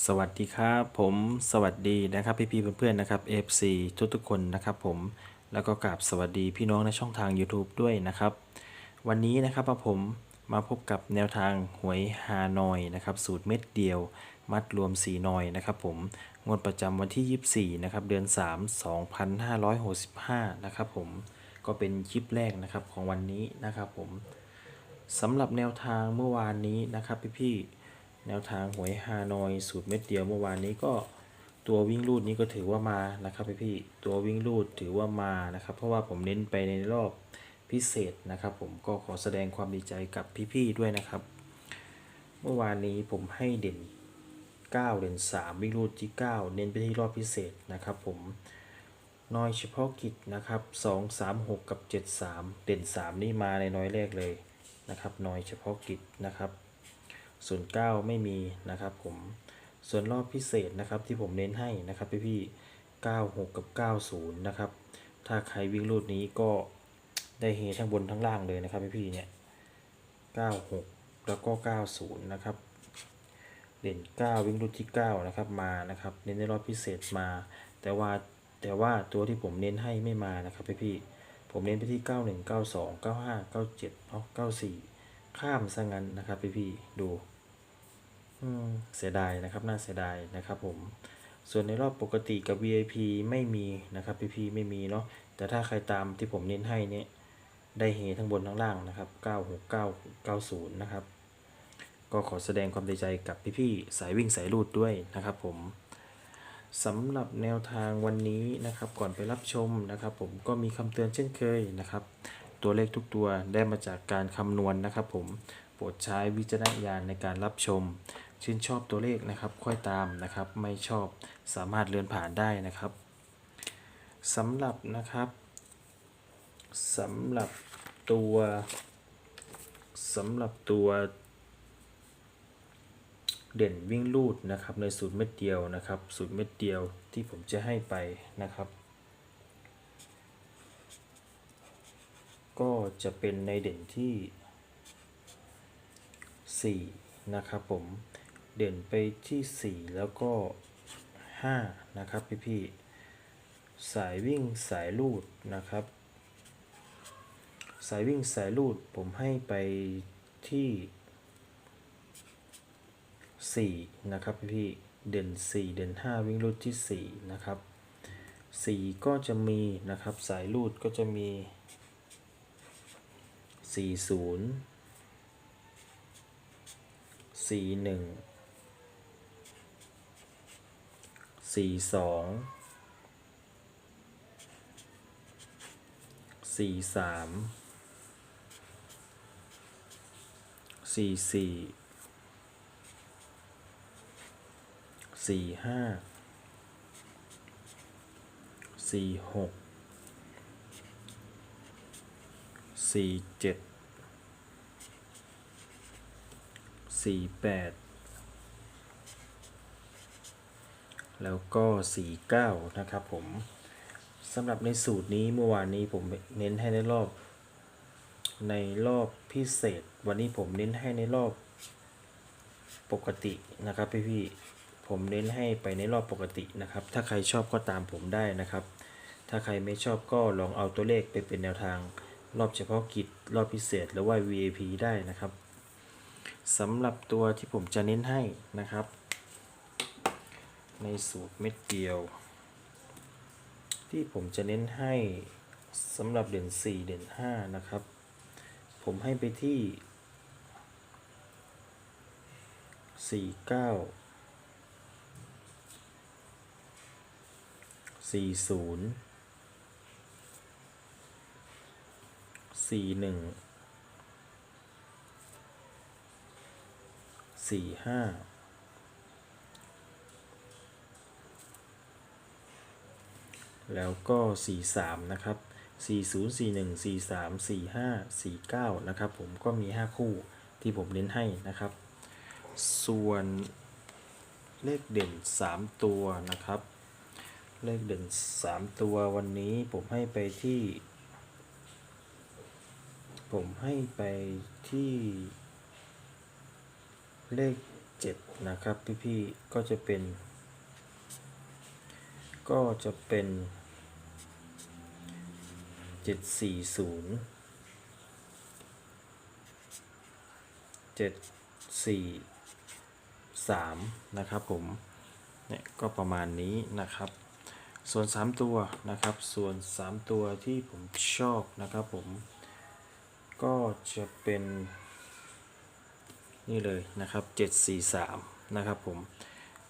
สวัสดีครับผมสวัสดีนะครับพี่ๆเพื่อนๆนะครับ FC ทุกๆคนนะครับผมแล้วก็กราบสวัสดีพี่น้องในช่องทาง YouTube ด้วยนะครับ วันนี้นะครับผมมาพบกับแนวทางหวยฮานอยนะครับสูตรเม็ดเดียว มัดรวม4นอยนะครับผมงวดประจำวันที่ 24นะครับเดือน 3 2565นะครับผมก็เป็นคลิปแรกนะครับของวันนี้นะครับผมสำหรับแนวทางเมื่อวานนี้นะครับพี่ๆ แนวทางหวยฮานอยสูตรเม็ดเดียวเมื่อวานนี้ก็ตัววิ่งลูดนี้ก็ถือว่ามานะครับพี่ๆตัววิ่งลูดถือว่ามานะครับ เพราะว่าผมเน้นไปในรอบพิเศษนะครับ ผมก็ขอแสดงความดีใจกับพี่ๆด้วยนะครับ เมื่อวานนี้ผมให้เด่น 9 เด่น 3 วิ่งรูดที่ 9 เน้นไปที่รอบพิเศษนะครับ ผมน้อยเฉพาะกิจนะครับ 2 3 6 กับ 7 3 เด่น 3 นี่มาในน้อยแรกเลยนะครับน้อยเฉพาะกิจนะครับ ส่วน 9 ไม่มีนะครับผมส่วนรอบพิเศษนะครับที่ผมเน้นให้นะครับพี่พี่96 กับ 90 นะครับ ถ้าใครวิ่งรูดนี้ก็ได้เฮทั้งบนทั้งล่างเลยนะครับพี่พี่เนี่ย 96 แล้วก็ 90 นะครับเด่น9 วิ่งรุ่นที่ 9 นะครับมานะครับเน้นในรอบพิเศษมา แต่ว่าแต่ว่าตัวที่ผมเน้นให้ไม่มานะครับพี่พี่ผมเน้นไปที่ 91 92 95 97เนาะ94 ข้ามซะงั้นนะครับพี่พี่ดูเสียดายนะครับน่าเสียดายนะครับผมส่วนในรอบปกติกับ VIP ไม่มีนะครับพี่พี่ไม่มีเนาะแต่ถ้าใครตามที่ผมเน้นให้เนี่ยได้เฮทั้งบนทั้งล่างนะครับ 969 90 นะครับ ก็ขอแสดงความดีใจกับพี่ๆสายวิ่งสายลูดด้วยนะครับผมสำหรับแนวทางวันนี้นะครับ ก่อนไปรับชมนะครับ ผมก็มีคำเตือนเช่นเคยนะครับ ตัวเลขทุกตัวได้มาจากการคำนวณนะครับผม โปรดใช้วิจารณญาณในการรับชม ชื่นชอบตัวเลขนะครับ ค่อยตามนะครับ ไม่ชอบสามารถเลื่อนผ่านได้นะครับสำหรับนะครับสำหรับตัวสำหรับตัวเด่นวิ่งลูดนะครับในสูตรเม็ดเดียวนะครับสูตรเม็ดเดียวที่ผมจะให้ไปนะครับ ก็จะเป็นในเด่นที่ 4 นะครับผม เด่นไปที่ 4 แล้วก็ 5 นะครับพี่พี่สายวิ่งสายลูดนะครับ สายวิ่งสายลูดผมให้ไปที่ 4 นะครับพี่ๆเด่น 4 เด่น 5 วิ่งรูดที่ 4 นะครับ 4 ก็จะมีนะครับสายรูดก็จะมี 40 41 42 43 44สี่ห้าสี่หก สี่เจ็ดสี่แปดแล้วก็สี่เก้านะครับผมสำหรับในสูตรนี้เมื่อวานนี้ผมเน้นให้ในรอบ ในรอบพิเศษ วันนี้ผมเน้นให้ในรอบปกตินะครับพี่พี่ผมเน้นให้ไปในรอบปกตินะครับ ถ้าใครชอบก็ตามผมได้นะครับ ถ้าใครไม่ชอบก็ลองเอาตัวเลขไปเป็นแนวทาง รอบเฉพาะกิจ รอบพิเศษหรือว่า VAP ได้นะครับสำหรับตัวที่ผมจะเน้นให้นะครับ ในสูตรเม็ดเดียว ที่ผมจะเน้นให้สำหรับเด่น 4 เด่น 5 นะครับ ผมให้ไปที่ 4 9 40 สี่หนึ่งสี่ห้าแล้วก็สี่สามนะครับสี่ศูนย์สี่หนึ่งสี่สามสี่ห้าสี่เก้านะครับ ผมก็มีห้าคู่ที่ผมเน้นให้นะครับ ส่วนเลขเด่น 3 ตัวนะครับ เลขเด่น 3 ตัววันนี้ผมให้ไปที่ ผมให้ไปที่เลขเจ็ดนะครับ พี่ๆก็จะเป็น ก็จะเป็นเจ็ดสี่ศูนย์เจ็ดสี่สามนะครับผม เนี่ยก็ประมาณนี้นะครับ ส่วน 3 ตัวนะครับ ส่วน 3 ตัวที่ผมชอบนะครับผม ก็จะเป็นนี่เลยนะครับ 743 นะครับผม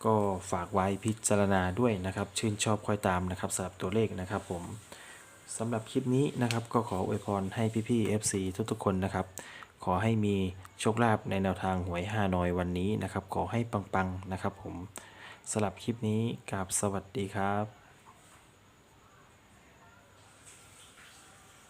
ก็ฝากไว้พิจารณาด้วยนะครับ ชื่นชอบค่อยตามนะครับสำหรับตัวเลขนะครับผมสำหรับคลิปนี้นะครับก็ขออวยพรให้พี่ๆ FC ทุกๆคนนะครับ ขอให้มีโชคลาภในแนวทางหวยฮานอยวันนี้นะครับ ขอให้ปังๆนะครับผมสำหรับคลิปนี้กราบสวัสดีครับ